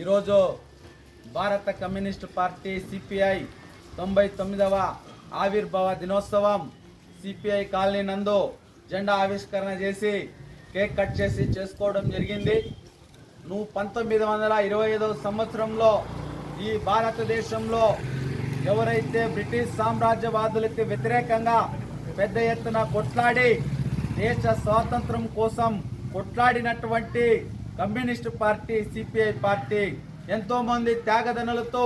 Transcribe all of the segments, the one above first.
ఈరోజు భారత communist party CPI తొంభై తొమ్మిదవ ఆవిర్భావ దినోత్సవం సిపిఐ కాలనీ నందు జెండా ఆవిష్కరణ చేసి కేక్ కట్ చేసి చేసుకోవడం జరిగింది. నువ్వు పంతొమ్మిది వందల ఇరవై ఐదవ సంవత్సరంలో ఈ భారతదేశంలో ఎవరైతే బ్రిటిష్ సామ్రాజ్యవాదులకి వ్యతిరేకంగా పెద్ద ఎత్తున కొట్లాడి దేశ స్వాతంత్రం కోసం కొట్లాడినటువంటి కమ్యూనిస్ట్ పార్టీ సిపిఐ పార్టీ ఎంతో మంది త్యాగదనులతో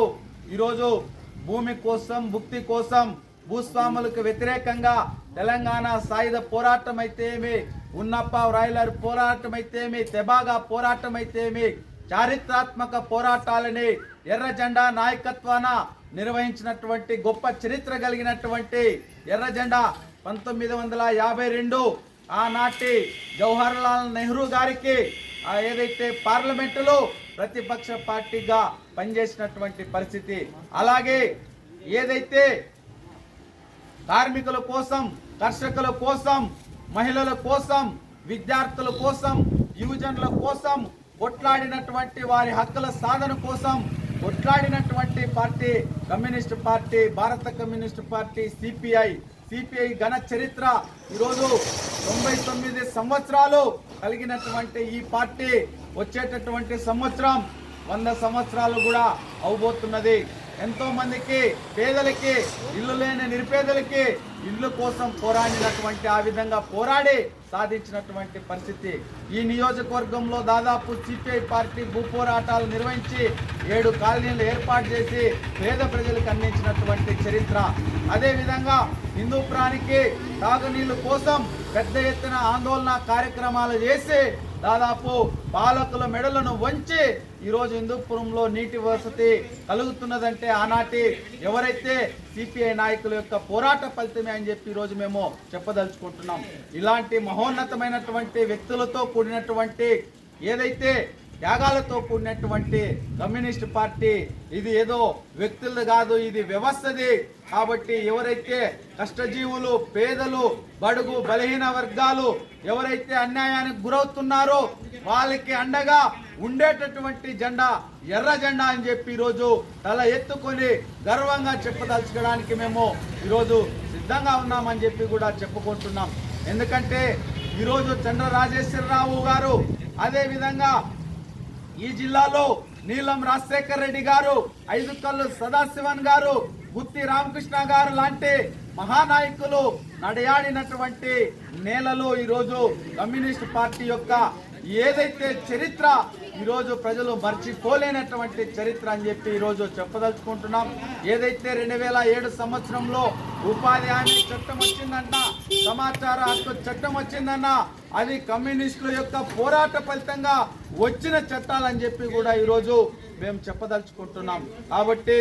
ఈరోజు భూమి కోసం భుక్తి కోసం భూస్వాములకు వ్యతిరేకంగా తెలంగాణ సాయుధ పోరాటం అయితేమి ఉన్నప్ప రాయలర్ పోరాటం అయితేమి తెబాగా పోరాటం అయితేమి చారిత్రాత్మక పోరాటాలని ఎర్ర జెండా నాయకత్వాన నిర్వహించినటువంటి గొప్ప చరిత్ర కలిగినటువంటి ఎర్ర జెండా పంతొమ్మిది వందల యాభై రెండు ఆనాటి జవహర్లాల్ నెహ్రూ గారికి ఏదైతే పార్లమెంటులో ప్రతిపక్ష పార్టీగా పనిచేసినటువంటి పరిస్థితి అలాగే ఏదైతే కార్మికుల కోసం కర్షకుల కోసం మహిళల కోసం విద్యార్థుల కోసం యువజనుల కోసం కొట్లాడినటువంటి వారి హక్కుల సాధన కోసం కొట్లాడినటువంటి party communist party Bharata communist party CPI CPI ఘన చరిత్ర ఈరోజు తొంభై తొమ్మిది సంవత్సరాలు కలిగినటువంటి ఈ పార్టీ వచ్చేటటువంటి సంవత్సరం వంద సంవత్సరాలు కూడా అవబోతున్నది. ఎంతో మందికి పేదలకి ఇల్లు లేని నిరుపేదలకి ఇల్లు కోసం పోరాడినటువంటి ఆ విధంగా పోరాడి సాధించినటువంటి పరిస్థితి. ఈ నియోజకవర్గంలో దాదాపు సిపిఐ పార్టీ భూ పోరాటాలు నిర్వహించి ఏడు కాలనీలు ఏర్పాటు చేసి పేద ప్రజలకు అందించినటువంటి చరిత్ర. అదేవిధంగా హిందూపురానికి తాగునీళ్ళు కోసం పెద్ద ఎత్తున ఆందోళన కార్యక్రమాలు చేసి దాదాపు పాలకుల మెడలను వంచి ఈరోజు హిందూపురంలో నీటి వసతి కలుగుతున్నదంటే ఆనాటి ఎవరైతే సిపిఐ నాయకుల యొక్క పోరాట ఫలితమే అని చెప్పి ఈరోజు మేము చెప్పదలుచుకుంటున్నాం. ఇలాంటి మహోన్నతమైనటువంటి వ్యక్తులతో కూడినటువంటి ఏదైతే త్యాగాలతో కూడినటువంటి కమ్యూనిస్ట్ పార్టీ ఇది ఏదో వ్యక్తులు కాదు ఇది వ్యవస్థది. కాబట్టి ఎవరైతే కష్టజీవులు పేదలు బడుగు బలహీన వర్గాలు ఎవరైతే అన్యాయానికి గురవుతున్నారో వాళ్ళకి అండగా ఉండేటటువంటి జెండా ఎర్ర జెండా అని చెప్పి ఈరోజు తల ఎత్తుకొని గర్వంగా చెప్పదలుచుకోవడానికి మేము ఈరోజు సిద్ధంగా ఉన్నామని చెప్పి కూడా చెప్పుకుంటున్నాం. ఎందుకంటే ఈరోజు చంద్ర రాజేశ్వరరావు గారు అదే విధంగా ఈ జిల్లాలో నీలం రాజశేఖర్ రెడ్డి గారు ఐదు కళ్ళు సదాశివన్ గారు గుత్తి రామకృష్ణ గారు లాంటి మహానాయకులు నడయాడినటువంటి నేలలో ఈరోజు కమ్యూనిస్ట్ పార్టీ యొక్క ఏదైతే చరిత్ర ఈరోజు ప్రజలు మర్చిపోలేనటువంటి చరిత్ర అని చెప్పి ఈరోజు చెప్పదలుచుకుంటున్నాం. ఏదైతే రెండు వేల ఏడు సంవత్సరంలో ఉపాధి హామీ చట్టం వచ్చిందన్న సమాచార హక్కు చట్టం వచ్చిందన్న అది కమ్యూనిస్టుల యొక్క పోరాట ఫలితంగా వచ్చిన చట్టాలని చెప్పి కూడా ఈరోజు మేము చెప్పదలుచుకుంటున్నాం. కాబట్టి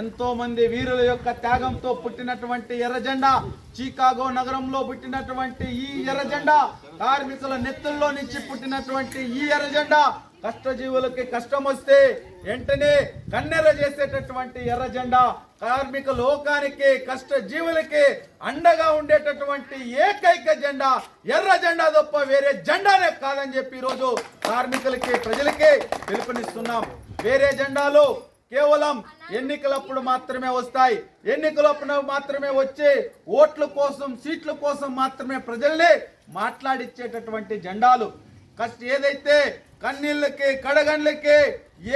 ఎంతో మంది వీరుల యొక్క త్యాగంతో పుట్టినటువంటి ఎర్రజెండా చికాగో నగరంలో పుట్టినటువంటి ఈ ఎర్రజెండా కార్మికుల నెత్తుల్లో నుంచి పుట్టినటువంటి ఈ ఎర్రజెండా కష్టజీవులకి కష్టం వస్తే వెంటనే కన్నెర చేసేటటువంటి ఎర్ర జెండా కార్మిక లోకానికి కష్ట జీవులకి అండగా ఉండేటటువంటి ఏకైక జెండా ఎర్ర జెండా తప్ప వేరే జెండానే కాదని చెప్పి ఈరోజు కార్మికులకి ప్రజలకి పిలుపునిస్తున్నాం. వేరే జెండాలు కేవలం ఎన్నికలప్పుడు మాత్రమే వస్తాయి. ఎన్నికలప్పుడు మాత్రమే వచ్చి ఓట్ల కోసం సీట్ల కోసం మాత్రమే ప్రజల్ని మాట్లాడిచ్చేటటువంటి జెండాలు. కష్ట ఏదైతే కన్నీళ్ళకి కడగండ్లకి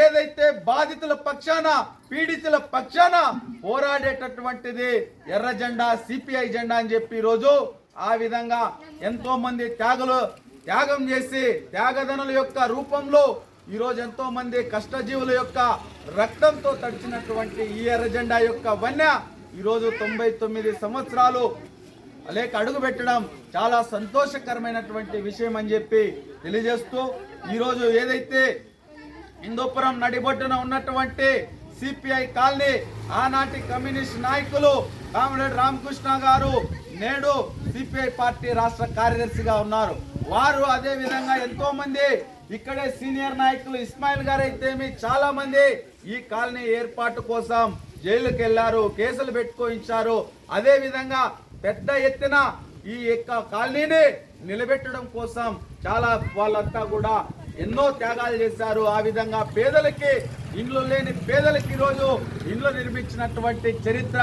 ఏదైతే బాధితుల పక్షాన పీడితుల పక్షాన పోరాడేటటువంటిది ఎర్ర జెండా సిపిఐ జెండా అని చెప్పి ఈరోజు ఆ విధంగా ఎంతో మంది త్యాగులు త్యాగం చేసి త్యాగదనుల యొక్క రూపంలో ఈరోజు ఎంతో మంది కష్టజీవుల యొక్క రక్తంతో తడిచినటువంటి ఈ ఎర్ర జెండా యొక్క వన్య ఈరోజు తొంభై తొమ్మిది సంవత్సరాలు లేక అడుగు పెట్టడం చాలా సంతోషకరమైనటువంటి విషయం అని చెప్పి తెలియజేస్తూ ఈరోజు ఏదైతే హిందూపురం నడిబొడ్డున ఉన్నటువంటి సిపిఐ కాలనీ ఆనాటి కమ్యూనిస్ట్ నాయకులు కామ్రేడ్ రామకృష్ణ గారు నేడు సిపిఐ పార్టీ రాష్ట్ర కార్యదర్శిగా ఉన్నారు. వారు అదే విధంగా ఎంతో మంది ఇక్కడే సీనియర్ నాయకులు ఇస్మాయిల్ గారు అయితేమి చాలా మంది ఈ కాలనీ ఏర్పాటు కోసం జైలుకి వెళ్ళారు కేసులు పెట్టుకోయించారు అదే విధంగా పెద్ద ఎత్తున ఈ యొక్క కాలనీని నిలబెట్టడం కోసం చాలా వాళ్ళంతా కూడా ఎన్నో త్యాగాలు చేశారు. ఆ విధంగా పేదలకి ఇండ్లు లేని పేదలకి ఈరోజు ఇండ్లు నిర్మించినటువంటి చరిత్ర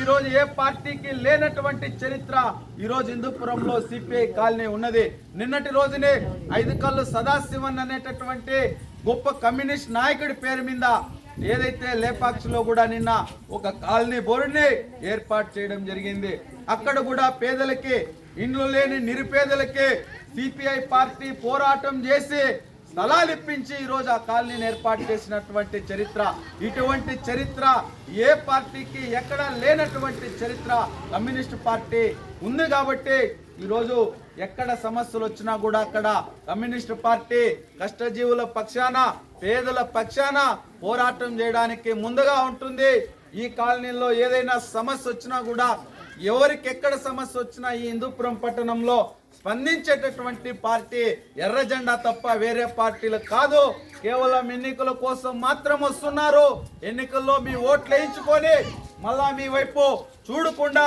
ఈరోజు ఏ పార్టీకి లేనటువంటి చరిత్ర ఈరోజు హిందూపురంలో సిపిఐ కాలనీ ఉన్నది. నిన్నటి రోజునే ఐదు కళ్ళు సదాశివన్ అనేటటువంటి గొప్ప కమ్యూనిస్ట్ నాయకుడి పేరు మీద ఏదైతే లేపాక్షిలో కూడా నిన్న ఒక కాలనీ బోర్డుని ఏర్పాటు చేయడం జరిగింది. అక్కడ కూడా పేదలకి ఇండ్లు లేని నిరుపేదలకి సిపిఐ పార్టీ పోరాటం చేసి స్థలాలు ఇప్పించి ఈరోజు ఆ కాలనీని ఏర్పాటు చేసినటువంటి చరిత్ర. ఇటువంటి చరిత్ర ఏ పార్టీకి ఎక్కడ లేనటువంటి చరిత్ర కమ్యూనిస్ట్ పార్టీ ఉంది కాబట్టి ఈరోజు ఎక్కడ సమస్యలు వచ్చినా కూడా అక్కడ కమ్యూనిస్ట్ పార్టీ కష్టజీవుల పక్షాన పేదల పక్షాన పోరాటం చేయడానికి ముందుగా ఉంటుంది. ఈ కాలనీలో ఏదైనా సమస్య వచ్చినా కూడా ఎవరికి ఎక్కడ సమస్య వచ్చినా ఈ హిందూపురం పట్టణంలో స్పందించేటటువంటి పార్టీ ఎర్ర జెండా తప్ప వేరే పార్టీలు కాదు. కేవలం ఎన్నికల కోసం మాత్రం వస్తున్నారు. ఎన్నికల్లో మీ ఓట్లు వేయించుకొని మళ్ళా మీ వైపు చూడకుండా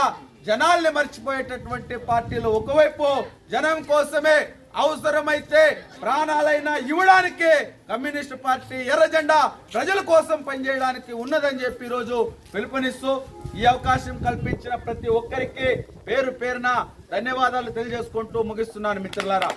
జనాల్ని మర్చిపోయేటటువంటి పార్టీలు ఒకవైపు. జనం కోసమే అవసరమైతే ప్రాణాలైనా ఇవ్వడానికి కమ్యూనిస్ట్ పార్టీ ఎర్రజెండా ప్రజల కోసం పనిచేయడానికి ఉన్నదని చెప్పి ఈరోజు పిలుపునిస్తూ ఈ అవకాశం కల్పించిన ప్రతి ఒక్కరికి పేరు పేరున ధన్యవాదాలు తెలియజేసుకుంటూ ముగిస్తున్నాను మిత్రులారా.